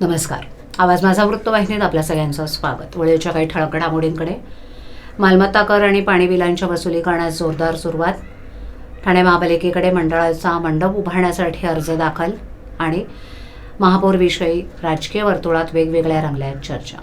नमस्कार. आवाज माझा वृत्तवाहिनीत आपल्या सगळ्यांचं स्वागत. वेळेच्या काही ठळक घडामोडींकडे. मालमत्ता कर आणि पाणी बिलांच्या वसुली करण्यास जोरदार सुरुवात. ठाणे महापालिकेकडे मंडळाचा मंडप उभारण्यासाठी अर्ज दाखल आणि महापौरविषयी राजकीय वर्तुळात वेगवेगळ्या रंगल्या चर्चा.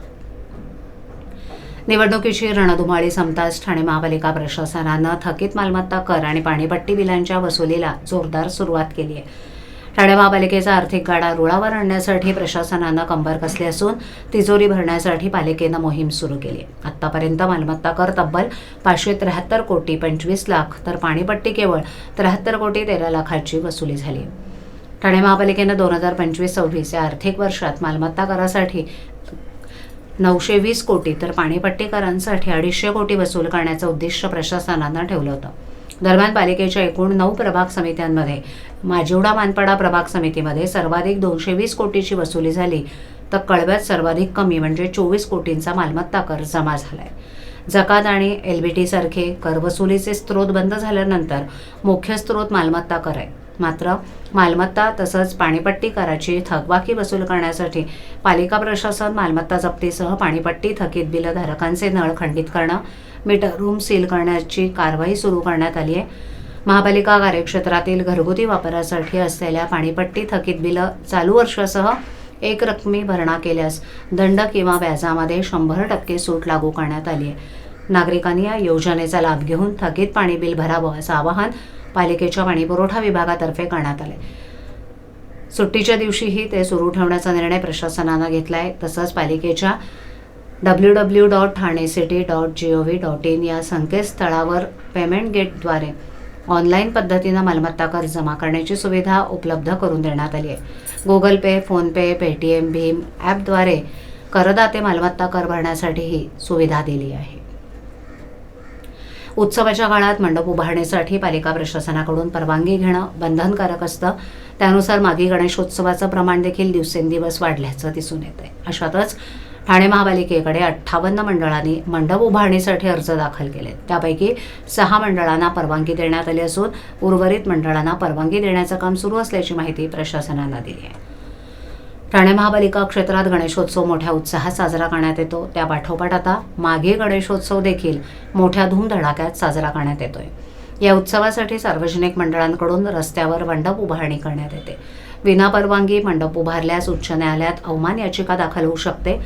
निवडणुकीची रणधुमाळी संपताच ठाणे महापालिका प्रशासनानं थकीत मालमत्ता कर आणि पाणीपट्टी बिलांच्या वसुलीला जोरदार सुरुवात केली आहे. ठाणे महापालिकेचा आर्थिक गाडा रुळावर आणण्यासाठी प्रशासनानं कंबर कसली असून तिजोरी भरण्यासाठी पालिकेनं मोहीम सुरू केली. आहे आत्तापर्यंत मालमत्ता कर तब्बल पाचशे त्र्याहत्तर कोटी पंचवीस लाख तर पाणीपट्टी केवळ त्र्याहत्तर कोटी तेरा लाखाची वसुली झाली. ठाणे महापालिकेनं दोन हजार पंचवीस सव्वीस या आर्थिक वर्षात मालमत्ता करासाठी नऊशे वीस कोटी तर पाणीपट्टी करांसाठी अडीचशे कोटी वसूल करण्याचं उद्दिष्ट प्रशासनानं ठेवलं होतं. दरम्यान पालिकेच्या एकूण नऊ प्रभाग समित्यांमध्ये माजिवडा मानपाडा प्रभाग समितीमध्ये सर्वाधिक दोनशे वीस कोटीची वसुली झाली. तर कळव्यात सर्वाधिक कमी म्हणजे चोवीस कोटींचा मालमत्ता कर जमा झालाय. जकात आणि एलबीटी सारखे करवसुलीचे स्रोत बंद झाल्यानंतर मुख्य स्रोत मालमत्ता कर आहे. मात्र मालमत्ता तसंच पाणीपट्टी कराची थकबाकी वसूल करण्यासाठी पालिका प्रशासन मालमत्ता जप्तीसह पाणीपट्टी थकीत बिलधारकांचे नळ खंडित करणं मीटर रूम सील करण्याची कारवाई सुरू करण्यात आली आहे. महापालिका कार्यक्षेत्रातील घरगुती वापरासाठी असलेल्या पाणीपट्टी थकीत बिलं चालू वर्षासह एक रकमी भरणा केल्यास दंड किंवा व्याजामध्ये शंभर टक्के सूट लागू करण्यात आली आहे. नागरिकांनी या योजनेचा लाभ घेऊन थकीत पाणी बिल भरावं असं आवाहन पालिकेच्या पाणीपुरवठा विभागातर्फे करण्यात आले सुट्टीच्या दिवशीही ते सुरू ठेवण्याचा निर्णय प्रशासनानं घेतला आहे तसंच पालिकेच्या W W dot Thane city dot G O V dot in या संकेतस्थळावर पेमेंट गेटद्वारे ऑनलाईन पद्धतीनं मालमत्ता कर जमा करण्याची सुविधा उपलब्ध करून देण्यात आली आहे. गुगल पे फोनपे पेटीएम भीम ॲपद्वारे करदाते मालमत्ता कर भरण्यासाठी ही सुविधा दिली आहे. उत्सवाच्या काळात मंडप उभारण्यासाठी पालिका प्रशासनाकडून परवानगी घेणं बंधनकारक असतं. त्यानुसार मागे गणेशोत्सवाचं प्रमाण देखील दिवसेंदिवस वाढल्याचं दिसून येत आहे अशातच ठाणे महापालिकेकडे अठ्ठावन्न मंडळांनी मंडप उभारणीसाठी अर्ज दाखल केले. त्यापैकी सहा मंडळांना परवानगी देण्यात आली असून उर्वरित मंडळांना परवानगी देण्याचं काम सुरू असल्याची माहिती प्रशासनानं दिली आहे. ठाणे महापालिका क्षेत्रात गणेशोत्सव मोठ्या उत्साहात साजरा करण्यात येतो. त्या पाठोपाठ आता मागे गणेशोत्सव देखील मोठ्या धूमधडाक्यात साजरा करण्यात येतोय. या उत्सवासाठी सार्वजनिक मंडळांकडून रस्त्यावर मंडप उभारणी करण्यात येते. विनापरवानगी मंडप उभारल्यास उच्च न्यायालयात अवमान याचिका दाखल होऊ शकते.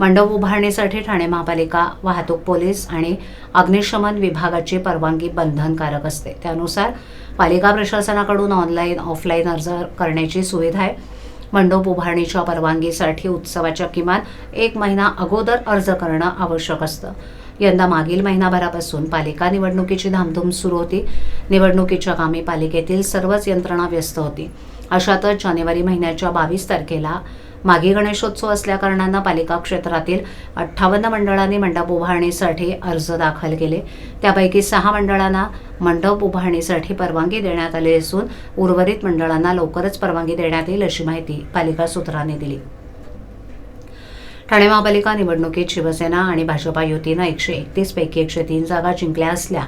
मंडप उभारणीसाठी ठाणे महापालिका वाहतूक पोलीस आणि अग्निशमन विभागाची परवानगी बंधनकारक असते. त्यानुसार पालिका प्रशासनाकडून ऑनलाईन ऑफलाईन अर्ज करण्याची सुविधा आहे. मंडप उभारणीच्या परवानगीसाठी उत्सवाच्या किमान एक महिना अगोदर अर्ज करणं आवश्यक असतं. यंदा मागील महिनाभरापासून पालिका निवडणुकीची धामधूम सुरू होती. निवडणुकीच्या कामी पालिकेतील सर्वच यंत्रणा व्यस्त होती. अशातच जानेवारी महिन्याच्या बावीस तारखेला मागी गणेशोत्सव असल्याकारणानं पालिका क्षेत्रातील अठ्ठावन्न मंडळांनी मंडप उभारणीसाठी अर्ज दाखल केले. त्यापैकी सहा मंडळांना मंडप उभारणीसाठी परवानगी देण्यात आली असून उर्वरित मंडळांना लवकरच परवानगी देण्यात येईल अशी माहिती पालिका सूत्रांनी दिली. ठाणे महापालिका निवडणुकीत शिवसेना आणि भाजपा युतीनं एकशे एकतीस पैकी एकशे तीन जागा जिंकल्या असल्या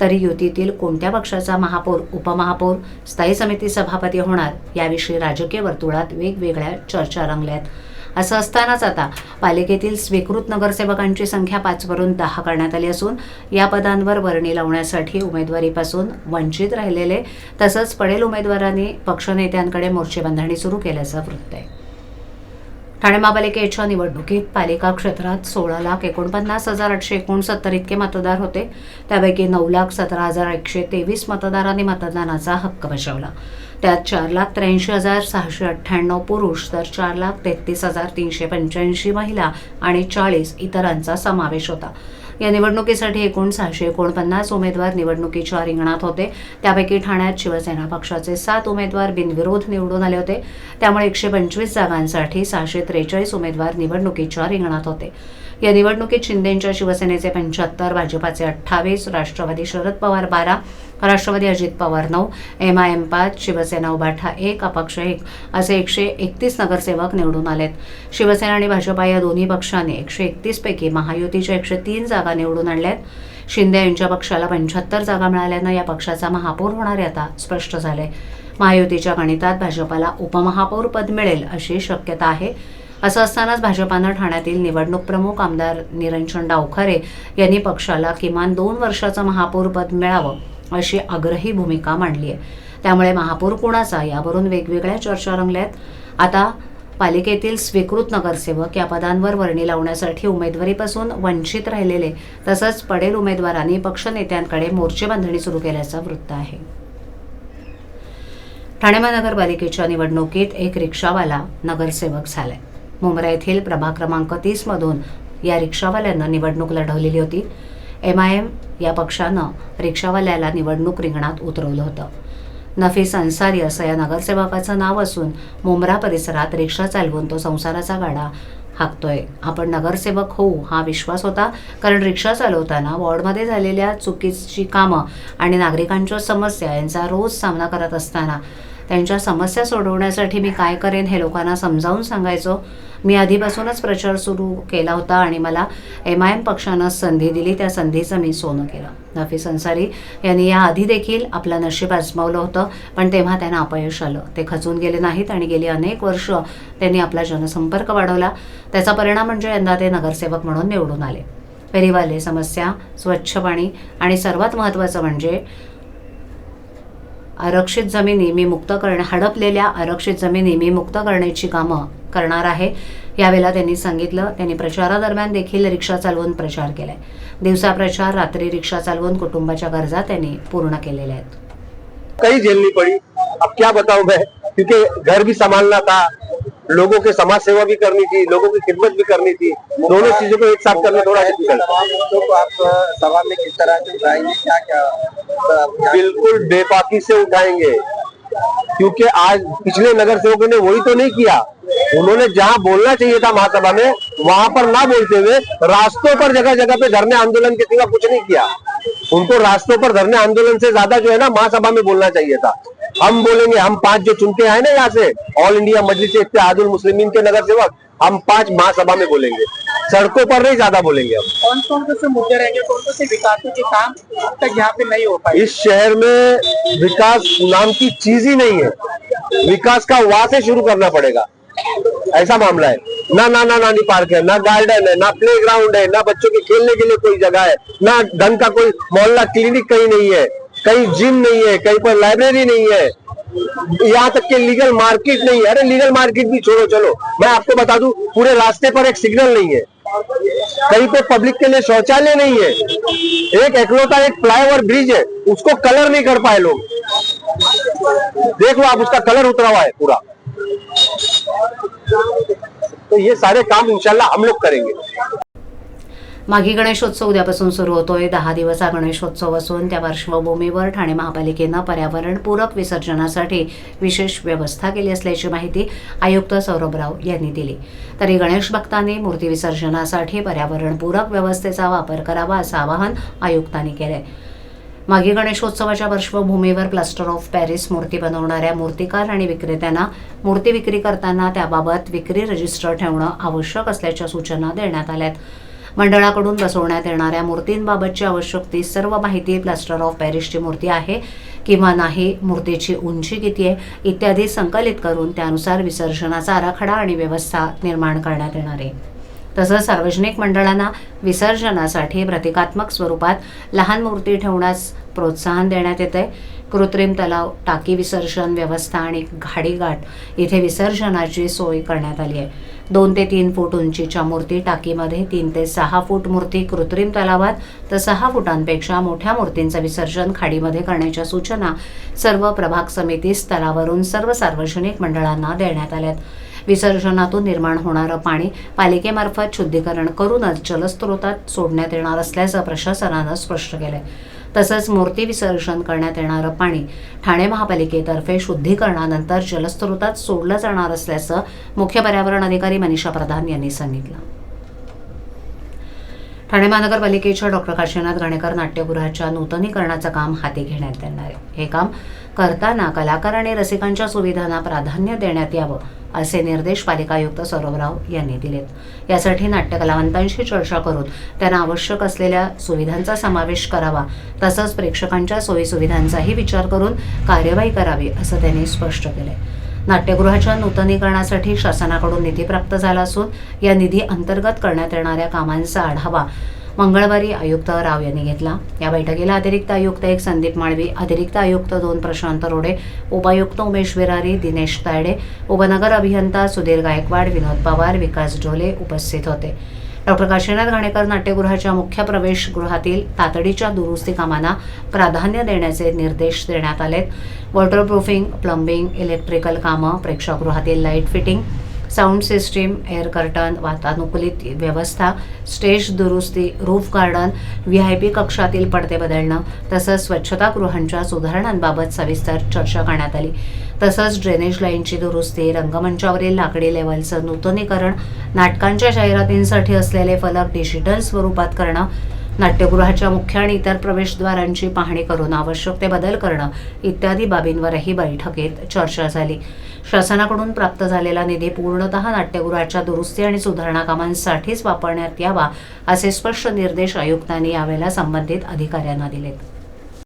तरी युतीतील कोणत्या पक्षाचा महापौर उपमहापौर स्थायी समिती सभापती होणार याविषयी राजकीय वर्तुळात वेगवेगळ्या चर्चा रंगल्यात. असं असतानाच आता पालिकेतील स्वीकृत नगरसेवकांची संख्या पाचवरून दहा करण्यात आली असून या पदांवर वर्णी लावण्यासाठी उमेदवारीपासून वंचित राहिलेले तसंच पडेल उमेदवारांनी पक्षनेत्यांकडे मोर्चेबांधणी सुरू केल्याचं वृत्त आहे. ठाणे महापालिकेच्या निवडणुकीत पालिका क्षेत्रात सोळा लाख एकोणपन्नास हजार आठशे एकोणसत्तर इतके मतदार होते. त्यापैकी नऊ लाख सतरा हजार एकशे तेवीस मतदारांनी मतदानाचा हक्क बजावला. त्यात चार लाख त्र्याऐंशी हजार सहाशे अठ्ठ्याण्णव पुरुष तर चार लाख तेहतीस हजार तीनशे पंच्याऐंशी महिला आणि चाळीस इतरांचा समावेश होता. या निवडणुकीसाठी एकूण सहाशे एकोणपन्नास उमेदवार निवडणुकीच्या रिंगणात होते. त्यापैकी ठाण्यात शिवसेना पक्षाचे सात उमेदवार बिनविरोध निवडून आले होते. त्यामुळे एकशे पंचवीस जागांसाठी सहाशे त्रेचाळीस उमेदवार निवडणुकीच्या रिंगणात होते. या निवडणुकीत शिंदेंच्या शिवसेनेचे पंच्याहत्तर भाजपाचे अठ्ठावीस राष्ट्रवादी शरद पवार बारा राष्ट्रवादी अजित पवार नऊ एम आय एम पाच शिवसेना उभाठा एक अपक्ष एक असे एकशे एकतीस नगरसेवक निवडून आलेत. शिवसेना आणि भाजपा या दोन्ही पक्षाने एकशे एकतीस पैकी महायुतीच्या एकशे तीन जागा निवडून आणल्यात. शिंदे यांच्या पक्षाला पंच्याहत्तर जागा मिळाल्यानं या पक्षाचा महापौर होणार आता स्पष्ट झाले महायुतीच्या गणितात भाजपाला उपमहापौर पद मिळेल अशी शक्यता आहे. असं असतानाच भाजपानं ठाण्यातील निवडणूक प्रमुख आमदार निरंजन डावखरे यांनी पक्षाला किमान दोन वर्षाचं महापौरपद मिळावं अशी आग्रही भूमिका मांडली आहे. त्यामुळे महापौर कुणाचा यावरून वेगवेगळ्या चर्चा रंगल्यात. आता पालिकेतील स्वीकृत नगरसेवक या पदांवर वर्णी लावण्यासाठी उमेदवारीपासून वंचित राहिलेले तसंच पडेल उमेदवारांनी पक्षनेत्यांकडे मोर्चे बांधणी सुरू केल्याचं वृत्त आहे. ठाणे महानगरपालिकेच्या निवडणुकीत एक रिक्षावाला नगरसेवक झालाय. मुंब्रा येथील प्रभाग क्रमांक तीसमधून या रिक्षावाल्यानं निवडणूक लढवलेली होती. एम आय एम या पक्षानं रिक्षावाल्याला निवडणूक रिंगणात उतरवलं होतं. नफीस अन्सारी असं या नगरसेवकाचं नाव असून मुंब्रा परिसरात रिक्षा चालवून तो संसाराचा गाडा हाकतोय. आपण नगरसेवक होऊ हा विश्वास होता कारण रिक्षा चालवताना वॉर्डमध्ये झालेल्या चुकीची कामं आणि नागरिकांच्या समस्या यांचा रोज सामना करत असताना त्यांच्या समस्या सोडवण्यासाठी मी काय करेन हे लोकांना समजावून सांगायचो. मी आधीपासूनच प्रचार सुरू केला होता आणि मला एम आय एम पक्षानं संधी दिली. त्या संधीचं मी सोनं केलं. नफीस अन्सारी यांनी या आधी देखील आपलं नशीब आजमावलं होतं पण तेव्हा त्यांना अपयश आलं. ते खचून गेले नाहीत आणि गेली अनेक वर्ष त्यांनी आपला जनसंपर्क वाढवला. त्याचा परिणाम म्हणजे यंदा ते नगरसेवक म्हणून निवडून आले. फेरीवाले समस्या स्वच्छ पाणी आणि सर्वात महत्त्वाचं म्हणजे आरक्षित जमिनी मी मुक्त करण्या हडपलेल्या आरक्षित जमिनी मी मुक्त करण्याची कामं करणार आहे. यावेळेला त्यांनी सांगितलं त्यांनी प्रचारादरम्यान देखील रिक्षा चालवून प्रचार केलाय. दिवसा प्रचार रात्री रिक्षा चालवून कुटुंबाच्या गरजा त्यांनी पूर्ण केलेल्या आहेत. काही झेलनी पड़ी। अब क्या बताऊं मैं? क्योंकि घर भी संभालना था। लोगों के समाज सेवा भी करनी थी लोगों की खिदमत भी करनी थी। दोनों चीज़ों को एक साथ करना थोड़ा डिफ़िकल्ट आप सभा में किस तरह से उठाएँगे? क्या क्या क्या- बिल्कुल बेपाकी से उठाएँगे। क्योंकि आज पिछले नगर सेवकों ने वही तो नहीं किया। उन्होंने जहाँ बोलना चाहिए था महासभा में वहाँ पर ना बोलते हुए रास्तों पर जगह जगह पे धरने आंदोलन के सिवा कुछ नहीं किया। उनको रास्तों पर धरने आंदोलन से ज़्यादा जो है ना महासभा में बोलना चाहिए था। हम बोलेंगे हम पाँच जो चुन के आए ना यहाँ से ऑल इंडिया मजलिस इत्तेहादुल मुस्लिमीन के नगर सेवक हम पाँच महासभा में बोलेंगे। सड़कों पर नहीं ज़्यादा बोलेंगे हम। कौन कौन से मुद्दे रहेंगे? कौन कौन से विकास के काम अब तक यहाँ पे नहीं हो पाए? इस शहर में विकास नाम की चीज़ ही नहीं है। विकास का वहाँ से शुरू करना पड़ेगा। ऐसा मामला है। ना ना ना नानी पार्क है ना गार्डन है ना प्ले ग्राउंड है ना बच्चों के खेलने के लिए कोई जगह है ना ढंग का कोई मोहल्ला क्लिनिक कहीं नहीं है। कहीं जिम नहीं है, कहीं पर लाइब्रेरी नहीं है, यहाँ तक के लीगल मार्केट नहीं है। अरे लीगल मार्केट भी छोड़ो, चलो। मैं आपको बता दूँ, पूरे रास्ते पर एक सिग्नल नहीं है। कहीं पे पब्लिक के लिए शौचालय नहीं है। एक एकलौता एक फ्लाईओवर ब्रिज है, उसको कलर नहीं कर पाए लोग। देख लो आप, उसका कलर उतरा हुआ है पूरा। तो ये सारे काम इंशाल्लाह हम लोग करेंगे। माघी गणेशोत्सव उद्यापासून सुरू होतोय. दहा दिवस हा गणेशोत्सव असून त्या पार्श्वभूमीवर ठाणे महापालिकेनं पर्यावरणपूरक विसर्जनासाठी विशेष व्यवस्था केली असल्याची माहिती आयुक्त सौरभ राव यांनी दिली. तरी गणेश भक्तांनी मूर्ती विसर्जनासाठी पर्यावरणपूरक व्यवस्थेचा वापर करावा असं आवाहन आयुक्तांनी केलंय. मागी गणेशोत्सवाच्या पार्श्वभूमीवर प्लास्टर ऑफ पॅरिस मूर्ती बनवणाऱ्या मूर्तिकार आणि विक्रेत्यांना मूर्ती विक्री करताना त्याबाबत विक्री रजिस्टर ठेवणं आवश्यक असल्याच्या सूचना देण्यात आल्यात. मंडळाकडून बसवण्यात येणाऱ्या मूर्तींबाबतची आवश्यक ती सर्व माहिती प्लास्टर ऑफ पॅरिसची मूर्ती आहे किंवा नाही मूर्तीची उंची किती आहे इत्यादी संकलित करून त्यानुसार विसर्जनाचा आराखडा आणि व्यवस्था निर्माण करण्यात येणार आहे. तसंच सार्वजनिक मंडळांना विसर्जनासाठी प्रतिकात्मक स्वरूपात लहान मूर्ती ठेवण्यास प्रोत्साहन देण्यात येते कृत्रिम तलाव टाकी विसर्जन व्यवस्था आणि घाडीघाट इथे विसर्जनाची सोय करण्यात आली आहे. दोन ते तीन फूट उंचीच्या मूर्ती टाकीमध्ये तीन ते सहा फूट मूर्ती कृत्रिम तलावात तर सहा फुटांपेक्षा मोठ्या मूर्तींचं विसर्जन खाडीमध्ये करण्याच्या सूचना सर्व प्रभाग समिती स्तरावरून सर्व सार्वजनिक मंडळांना देण्यात आल्यात. विसर्जनातून निर्माण होणारं पाणी पालिकेमार्फत शुद्धीकरण करूनच जलस्रोतात सोडण्यात येणार असल्याचं प्रशासनानं स्पष्ट केलंय. तसंच मूर्ती विसर्जन करण्यात येणारं पाणी ठाणे महापालिकेतर्फे शुद्धीकरणानंतर जलस्रोतात सोडलं जाणार असल्याचं मुख्य पर्यावरण अधिकारी मनीषा प्रधान यांनी सांगितलं. ठाणे महानगरपालिकेच्या डॉक्टर काशीनाथ घाणेकर नाट्यगृहाच्या नूतनीकरणाचं काम हाती घेण्यात येणार आहे. हे काम करताना कलाकार आणि रसिकांच्या सुविधांना प्राधान्य देण्यात यावं असे निर्देश पालिका आयुक्त सौरभराव यांनी दिलेत. यासाठी नाट्यकलावंतांशी चर्चा करून त्यांना आवश्यक असलेल्या सुविधांचा समावेश करावा तसंच प्रेक्षकांच्या सोयीसुविधांचाही विचार करून कार्यवाही करावी असं त्यांनी स्पष्ट केलंय. नाट्यगृहाच्या नूतनीकरणासाठी शासनाकडून निधी प्राप्त झाला असून या निधी अंतर्गत करण्यात येणाऱ्या कामांचा आढावा मंगळवारी आयुक्त राव यांनी घेतला. या बैठकीला अतिरिक्त आयुक्त एक संदीप माळवी अतिरिक्त आयुक्त दोन प्रशांत रोडे उपायुक्त उमेश विरारी दिनेश तायडे उपनगर अभियंता सुधीर गायकवाड विनोद पवार विकास ढोले उपस्थित होते. डॉक्टर काशीनाथ घाणेकर नाट्यगृहाच्या मुख्य प्रवेशगृहातील तातडीच्या दुरुस्ती कामांना प्राधान्य देण्याचे निर्देश देण्यात आलेत. वॉटरप्रूफिंग प्लंबिंग इलेक्ट्रिकल कामं प्रेक्षागृहातील light fitting sound system air curtain वातानुकूलित व्यवस्था स्टेज दुरुस्ती roof garden V I P कक्षातील पडदे बदलणं तसंच स्वच्छतागृहांच्या सुधारणांबाबत सविस्तर चर्चा करण्यात आली. तसंच ड्रेनेज लाईनची दुरुस्ती रंगमंचावरील लाकडी लेवलचं नूतनीकरण नाटकांच्या जाहिरातींसाठी असलेले फलक डिजिटल स्वरूपात करणं नाट्यगृहाच्या मुख्य आणि इतर प्रवेशद्वारांची पाहणी करून आवश्यक ते बदल करणं इत्यादी बाबींवरही बैठकीत चर्चा झाली. शासनाकडून प्राप्त झालेला निधी पूर्णतः नाट्यगृहाच्या दुरुस्ती आणि सुधारणा कामांसाठीच वापरण्यात यावा असे स्पष्ट निर्देश आयुक्तांनी यावेळेला संबंधित अधिकाऱ्यांना दिलेत.